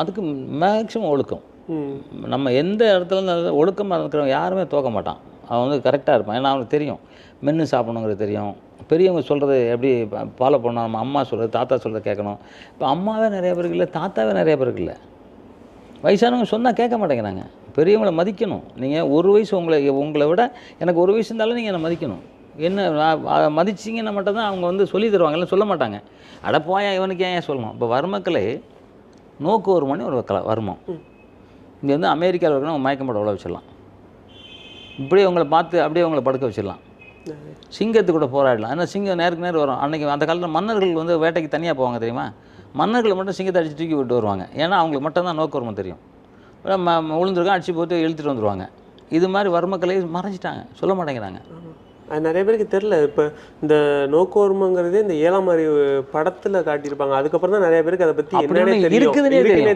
அதுக்கு மேக்ஸிமம் ஒழுக்கம். நம்ம எந்த இடத்துல இருந்து ஒழுக்கமாக இருக்கிறவங்க யாருமே தோக்க மாட்டான். அவன் வந்து கரெக்டாக இருப்பான். ஏன்னா அவனுக்கு தெரியும். மென்று சாப்பிடணுங்கிறது தெரியும். பெரியவங்க சொல்கிறது எப்படி ஃபாலோ பண்ணணும் நம்ம அம்மா சொல்கிறது தாத்தா சொல்கிறத கேட்கணும். இப்போ அம்மாவே நிறைய பேருக்கு இல்லை தாத்தாவே நிறைய பேருக்கு இல்லை. வயசானவங்க சொன்னால் கேட்க மாட்டேங்கிறாங்க. பெரியவங்களை மதிக்கணும். நீங்கள் ஒரு வயசு உங்களை உங்களை விட எனக்கு ஒரு வயசு இருந்தாலும் நீங்கள் என்னை மதிக்கணும். என்ன மதிச்சிங்கன்னா மட்டும்தான் அவங்க வந்து சொல்லி தருவாங்க இல்லை சொல்ல மாட்டாங்க. அட போயா இவனுக்கு ஏன் சொல்லணும்? இப்போ வர்மக்களே நோக்கு ஒரு மணி ஒரு கல வர்மம். இங்கே வந்து அமெரிக்காவில் இருக்கணும் மயக்கம் போட உள்ள வச்சிடலாம். இப்படியே உங்களை பார்த்து அப்படியே உங்களை படுக்க வச்சிடலாம். சிங்கத்து கூட போராடலாம். ஏன்னா சிங்கம் நேருக்கு நேர் வரும். அன்றைக்கி அந்த காலத்தில் மன்னர்கள் வந்து வேட்டைக்கு தனியாக போவாங்க தெரியுமா? மன்னர்களை மட்டும் சிங்கத்தை அடிச்சு தூக்கி விட்டு வருவாங்க. ஏன்னா அவங்களுக்கு மட்டும்தான் நோக்க வருமா தெரியும். உளுந்துருக்கோம் அடிச்சு போட்டு இழுத்துட்டு வந்துருவாங்க. இது மாதிரி வர்மக்கலை மறைச்சிட்டாங்க சொல்ல மாட்டேங்கிறாங்க. அது நிறைய பேருக்கு தெரில இப்போ இந்த நோக்கோர்மங்கிறதே இந்த ஏழாம் அறிவு படத்துல காட்டியிருப்பாங்க. அதுக்கப்புறம் தான் நிறைய பேருக்கு அதை தெரியும். இருக்குதுன்னே.